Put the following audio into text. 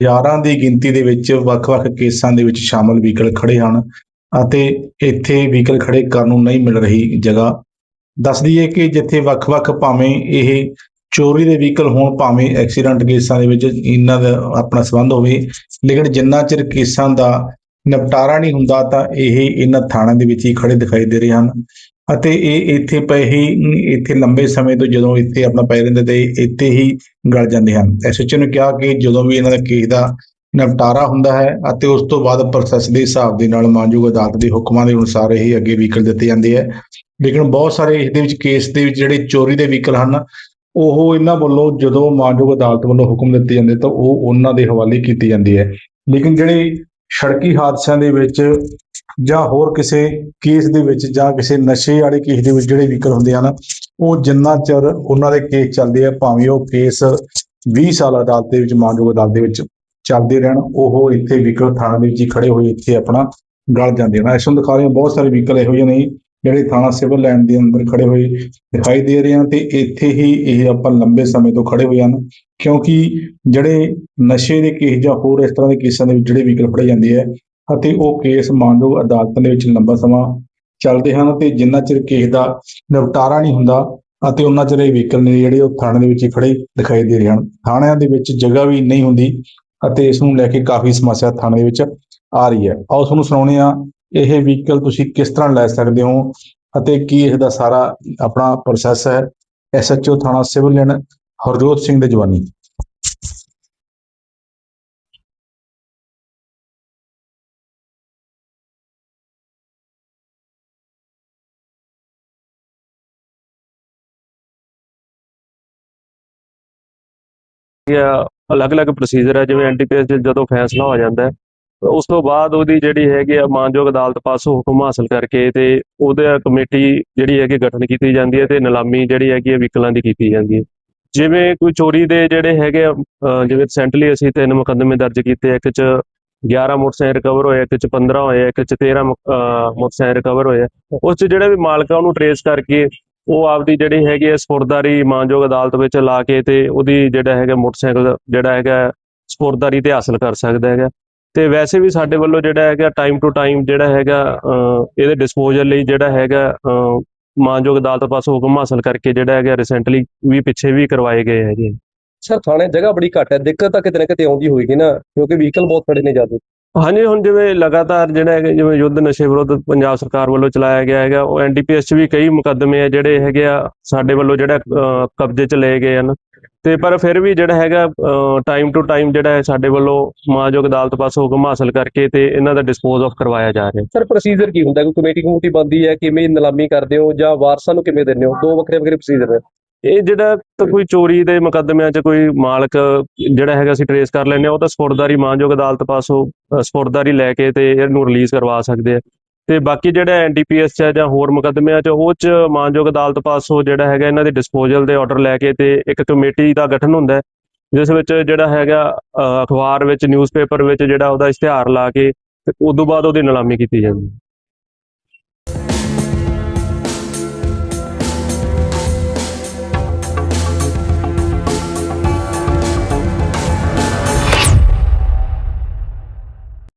ਹਜ਼ਾਰਾਂ ਦੀ ਗਿਣਤੀ ਦੇ ਵਿੱਚ ਵੱਖ-ਵੱਖ ਕੇਸਾਂ ਦੇ ਵਿੱਚ ਸ਼ਾਮਲ ਵਹੀਕਲ ਖੜੇ ਹਨ ਅਤੇ ਇੱਥੇ ਵਹੀਕਲ ਖੜੇ ਕਰਨ ਨੂੰ ਨਹੀਂ ਮਿਲ ਰਹੀ ਜਗ੍ਹਾ। ਦੱਸ ਦਈਏ ਕਿ ਜਿੱਥੇ ਵੱਖ-ਵੱਖ ਭਾਵੇਂ ਇਹ ਚੋਰੀ ਦੇ ਵਹੀਕਲ ਹੋਣ, ਭਾਵੇਂ ਐਕਸੀਡੈਂਟ ਕੇਸਾਂ ਦੇ ਵਿੱਚ ਇਹਨਾਂ ਦਾ ਆਪਣਾ ਸੰਬੰਧ ਹੋਵੇ, ਲੇਕਿਨ ਜਿੰਨਾ ਚਿਰ ਕੇਸਾਂ ਦਾ ਨਿਪਟਾਰਾ ਨਹੀਂ ਹੁੰਦਾ ਤਾਂ ਇਹ ਇਹਨਾਂ ਥਾਣਿਆਂ ਦੇ ਵਿੱਚ ਹੀ ਖੜੇ ਦਿਖਾਈ ਦੇ ਰਹੇ ਹਨ। ਅਤੇ ਇਹ ਇੱਥੇ ਪਏ ਹੀ ਇੱਥੇ ਲੰਬੇ ਸਮੇਂ ਤੋਂ ਜਦੋਂ ਇੱਥੇ ਆਪਣਾ ਪਏ ਰਹਿੰਦੇ ਤੇ ਇੱਥੇ ਹੀ ਗਲ ਜਾਂਦੇ ਹਨ। ਐਸਐਚਓ ਨੇ ਕਿਹਾ ਕਿ ਜਦੋਂ ਵੀ ਇਹਨਾਂ ਦਾ ਕੇਸ ਦਾ ਨਿਪਟਾਰਾ ਹੁੰਦਾ ਹੈ ਅਤੇ ਉਸ ਤੋਂ ਬਾਅਦ ਪ੍ਰੋਸੈਸ ਦੇ ਹਿਸਾਬ ਦੇ ਨਾਲ ਮਾਨਯੋਗ ਅਦਾਲਤ ਦੇ ਹੁਕਮਾਂ ਦੇ ਅਨੁਸਾਰ ਇਹ ਅੱਗੇ ਵਹੀਕਲ ਦਿੱਤੇ ਜਾਂਦੇ ਹੈ। ਲੇਕਿਨ ਬਹੁਤ ਸਾਰੇ ਇਸ ਦੇ ਵਿੱਚ ਕੇਸ ਦੇ ਵਿੱਚ ਜਿਹੜੇ ਚੋਰੀ ਦੇ ਵਹੀਕਲ ਹਨ, ਉਹ ਇਹਨਾਂ ਵੱਲੋਂ ਜਦੋਂ ਮਾਨਯੋਗ ਅਦਾਲਤ ਵੱਲੋਂ ਹੁਕਮ ਦਿੱਤੇ ਜਾਂਦੇ ਤਾਂ ਉਹ ਉਹਨਾਂ ਦੇ ਹਵਾਲੇ ਕੀਤੀ ਜਾਂਦੀ ਹੈ। ਲੇਕਿਨ ਜਿਹੜੇ ਸੜਕੀ ਹਾਦਸਿਆਂ ਦੇ ਵਿੱਚ ਜਾਂ ਹੋਰ ਕਿਸੇ ਕੇਸ ਦੇ ਵਿੱਚ ਜਾਂ ਕਿਸੇ ਨਸ਼ੇ ਵਾਲੇ ਕੇਸ ਦੇ ਵਿੱਚ ਜਿਹੜੇ ਵਹੀਕਲ ਹੁੰਦੇ ਹਨ, ਉਹ ਜਿੰਨਾ ਚਿਰ ਉਹਨਾਂ ਦੇ ਕੇਸ ਚੱਲਦੇ ਆ, ਭਾਵੇਂ ਉਹ ਕੇਸ 20 ਸਾਲ ਅਦਾਲਤ ਦੇ ਵਿੱਚ, ਮਾਨਯੋਗ ਅਦਾਲਤ ਦੇ ਵਿੱਚ ਚੱਲਦੇ ਰਹਿਣ, ਉਹ ਇੱਥੇ ਵਹੀਕਲ ਥਾਣੇ ਦੇ ਵਿੱਚ ਹੀ ਖੜੇ ਹੋਏ, ਇੱਥੇ ਆਪਣਾ ਗਲ ਜਾਂਦੇ ਹਨ। ਇਸ ਨੂੰ ਦਿਖਾ ਰਹੇ ਹਾਂ, ਬਹੁਤ ਸਾਰੇ ਵਹੀਕਲ ਇਹੋ ਜਿਹੇ ਨੇ ਜਿਹੜੇ ਥਾਣਾ ਸਿਵਲ ਲਾਈਨ ਦੇ ਅੰਦਰ ਖੜੇ ਹੋਏ ਦਿਖਾਈ ਦੇ ਰਹੇ ਹਨ ਤੇ ਇੱਥੇ ਹੀ ਇਹ ਆਪਾਂ ਲੰਬੇ ਸਮੇਂ ਤੋਂ ਖੜੇ ਹੋਏ ਹਨ, ਕਿਉਂਕਿ ਜਿਹੜੇ ਨਸ਼ੇ ਦੇ ਕੇਸ ਜਾਂ ਹੋਰ ਇਸ ਤਰ੍ਹਾਂ ਦੇ ਕੇਸਾਂ ਦੇ ਵਿੱਚ ਜਿਹੜੇ ਵਹੀਕਲ ਫੜੇ ਜਾਂਦੇ ਆ ਅਤੇ ਉਹ ਕੇਸ ਮਾਨਯੋਗ ਅਦਾਲਤਾਂ ਦੇ ਵਿੱਚ ਲੰਬਾ ਸਮਾਂ ਚੱਲਦੇ ਹਨ ਤੇ ਜਿੰਨਾ ਚਿਰ ਕੇਸ ਦਾ ਨਿਪਟਾਰਾ ਨਹੀਂ ਹੁੰਦਾ ਅਤੇ ਉਹਨਾਂ ਚਿਰ ਇਹ ਵਹੀਕਲ ਨੇ ਜਿਹੜੇ ਉਹ ਥਾਣੇ ਦੇ ਵਿੱਚ ਹੀ ਖੜੇ ਦਿਖਾਈ ਦੇ ਰਹੇ ਹਨ। ਥਾਣਿਆਂ ਦੇ ਵਿੱਚ ਜਗ੍ਹਾ ਵੀ ਨਹੀਂ ਹੁੰਦੀ ਅਤੇ ਇਸ ਨੂੰ ਲੈ ਕੇ ਕਾਫੀ ਸਮੱਸਿਆ ਥਾਣੇ ਦੇ ਵਿੱਚ ਆ ਰਹੀ ਹੈ। ਆਓ ਤੁਹਾਨੂੰ ਸੁਣਾਉਂਦੇ ਆ ਇਹ ਵਹੀਕਲ ਤੁਸੀਂ ਕਿਸ ਤਰ੍ਹਾਂ ਲੈ ਸਕਦੇ ਹੋ ਅਤੇ ਕੀ ਇਸ ਦਾ ਸਾਰਾ ਆਪਣਾ ਪ੍ਰੋਸੈਸ ਹੈ। ਐਸਐਚਓ ਥਾਣਾ ਸਿਵਲ ਲਾਈਨ ਹਰਜੋਤ ਸਿੰਘ ਦੇ ਜਵਾਨੀ। ਅਲੱਗ-ਅਲੱਗ ਪ੍ਰੋਸੀਜਰ ਹੈ ਜਿਵੇਂ ਐਨਟੀਪੀਐਸ ਜਦੋਂ ਫੈਸਲਾ ਹੋ ਜਾਂਦਾ ਹੈ ਉਸ ਤੋਂ ਬਾਅਦ ਉਹਦੀ ਜਿਹੜੀ ਹੈਗੀ ਆ ਮਾਨਯੋਗ ਅਦਾਲਤ ਪਾਸੋਂ ਹੁਕਮ ਹਾਸਲ ਕਰਕੇ ਤੇ ਉਹਦੇ ਕਮੇਟੀ ਜਿਹੜੀ ਹੈਗੀ ਗਠਨ ਕੀਤੀ ਜਾਂਦੀ ਹੈ ਤੇ ਨਿਲਾਮੀ ਜਿਹੜੀ ਹੈਗੀ ਹੈ ਵਹੀਕਲਾਂ ਦੀ ਕੀਤੀ ਜਾਂਦੀ ਹੈ। ਜਿਵੇਂ ਕੋਈ ਚੋਰੀ ਦੇ ਜਿਹੜੇ ਹੈਗੇ ਆ, ਜਿਵੇਂ ਰਿਸੈਂਟਲੀ ਅਸੀਂ ਤਿੰਨ ਮੁਕੱਦਮੇ ਦਰਜ ਕੀਤੇ ਇੱਕ ਚ 11 ਮੋਟਰਸਾਈਕਲ ਰਿਕਵਰ ਹੋਏ ਇੱਕ ਚ 15 ਹੋਏ ਇੱਕ ਚ 13 ਮੋਟਰਸਾਈਕਲ ਰਿਕਵਰ ਹੋਏ ਉਸ ਚ ਜਿਹੜੇ ਵੀ ਮਾਲਕ ਆ ਉਹਨੂੰ ਟਰੇਸ ਕਰਕੇ ਉਹ ਆਪਦੀ ਜਿਹੜੀ ਹੈਗੀ ਹੈ ਸਪੁਰਦਾਰੀ ਮਾਨਯੋਗ ਅਦਾਲਤ ਵਿੱਚ ਲਾ ਕੇ ਤੇ ਉਹਦੀ ਜਿਹੜਾ ਹੈਗਾ ਮੋਟਰਸਾਈਕਲ, ਜਿਹੜਾ ਹੈਗਾ ਸਪੁਰਦਾਰੀ ਤੇ ਹਾਸਲ ਕਰ ਸਕਦਾ ਹੈਗਾ। ਤੇ ਵੈਸੇ ਵੀ ਸਾਡੇ ਵੱਲੋਂ ਜਿਹੜਾ ਹੈਗਾ ਟਾਈਮ ਟੂ ਟਾਈਮ ਜਿਹੜਾ ਹੈਗਾ ਇਹਦੇ ਡਿਸਪੋਜ਼ਲ ਲਈ ਜਿਹੜਾ ਹੈਗਾ ਮਾਨਯੋਗ ਅਦਾਲਤ ਪਾਸੋਂ ਹੁਕਮ ਹਾਸਲ ਕਰਕੇ ਜਿਹੜਾ ਹੈਗਾ ਰੀਸੈਂਟਲੀ ਵੀ ਪਿੱਛੇ ਵੀ ਕਰਵਾਏ ਗਏ ਹੈਗੇ। ਸਰ, ਥਾਣੇ ਜਗ੍ਹਾ ਬੜੀ ਘੱਟ ਹੈ। ਦਿੱਕਤ ਤਾਂ ਕਿਤੇ ਨਾ ਕਿਤੇ ਆਉਂਦੀ ਹੋਏਗੀ ਨਾ, ਕਿਉਂਕਿ ਵਹੀਕਲ ਬਹੁਤ ਖੜੇ ਨੇ ਜ਼ਿਆਦਾ। ਹਾਂਜੀ, ਹੁਣ ਜਿਵੇਂ ਲਗਾਤਾਰ ਜਿਹੜਾ ਹੈਗਾ, ਜਿਵੇਂ ਯੁੱਧ ਨਸ਼ੇ ਵਿਰੁੱਧ ਪੰਜਾਬ ਸਰਕਾਰ ਵੱਲੋਂ ਚਲਾਇਆ ਗਿਆ ਹੈਗਾ, ਉਹ ਐਨਡੀਪੀਐਸ 'ਚ ਵੀ ਕਈ ਮੁਕੱਦਮੇ ਆ ਜਿਹੜੇ ਹੈਗੇ ਆ ਸਾਡੇ ਵੱਲੋਂ ਜਿਹੜਾ ਕਬਜ਼ੇ 'ਚ ਲਏ ਗਏ ਹਨ। ਤੇ ਪਰ ਫਿਰ ਵੀ ਜਿਹੜਾ ਹੈਗਾ ਟਾਈਮ ਟੂ ਟਾਈਮ ਜਿਹੜਾ ਹੈ ਸਾਡੇ ਵੱਲੋਂ ਮਾਨਯੋਗ ਅਦਾਲਤ ਪਾਸੋਂ ਹੁਕਮ ਹਾਸਲ ਕਰਕੇ ਤੇ ਇਹਨਾਂ ਦਾ ਡਿਸਪੋਜ਼ ਆਫ ਕਰਵਾਇਆ ਜਾ ਰਿਹਾ। ਸਰ ਪ੍ਰੋਸੀਜਰ ਕੀ ਹੁੰਦਾ? ਕੋਈ ਕਮੇਟੀ ਕਮੂਟੀ ਬਣਦੀ ਹੈ? ਕਿਵੇਂ ਨਿਲਾਮੀ ਕਰਦੇ ਹੋ ਜਾਂ ਵਾਰਸਾਂ ਨੂੰ ਕਿਵੇਂ ਦਿੰਦੇ ਹੋ? ਦੋ ਵੱਖਰੇ ਵੱਖਰੇ ਪ੍ਰੋਸੀਜਰ ਨੇ। ਇਹ ਜਿਹੜਾ ਤਾਂ ਕੋਈ ਚੋਰੀ ਦੇ ਮੁਕੱਦਮਿਆਂ 'ਚ ਕੋਈ ਮਾਲਕ ਜਿਹੜਾ ਹੈਗਾ ਅਸੀਂ ਟਰੇਸ ਕਰ ਲੈਂਦੇ ਆ ਉਹ ਤਾਂ ਸਪੁਰਦਾਰੀ ਮਾਨਯੋਗ ਅਦਾਲਤ ਪਾਸੋਂ ਅ, ਲੈ ਕੇ ਤੇ ਇਹਨੂੰ ਰਿਲੀਜ਼ ਕਰਵਾ ਸਕਦੇ ਆ। ਤੇ ਬਾਕੀ ਜਿਹੜਾ ਐਨਡੀਪੀਐਸ 'ਚ ਹੈ ਜਾਂ ਹੋਰ ਮੁਕੱਦਮਿਆਂ 'ਚ ਉਹ 'ਚ ਮਾਨਯੋਗ ਅਦਾਲਤ ਪਾਸੋਂ ਜਿਹੜਾ ਹੈਗਾ ਇਹਨਾਂ ਦੇ ਡਿਸਪੋਜ਼ਲ ਦੇ ਆਰਡਰ ਲੈ ਕੇ ਤੇ ਇੱਕ ਕਮੇਟੀ ਦਾ ਗਠਨ ਹੁੰਦਾ ਹੈ ਜਿਸ ਵਿੱਚ ਜਿਹੜਾ ਹੈਗਾ ਅਖਬਾਰ ਵਿੱਚ ਨਿਊਜ਼ਪੇਪਰ ਵਿੱਚ ਜਿਹੜਾ ਉਹਦਾ ਇਸ਼ਤਿਹਾਰ ਲਾ ਕੇ ਤੇ ਉਸ ਤੋਂ ਬਾਅਦ ਉਹਦੀ ਨਿਲਾਮੀ ਕੀਤੀ ਜਾਂਦੀ ਹੈ।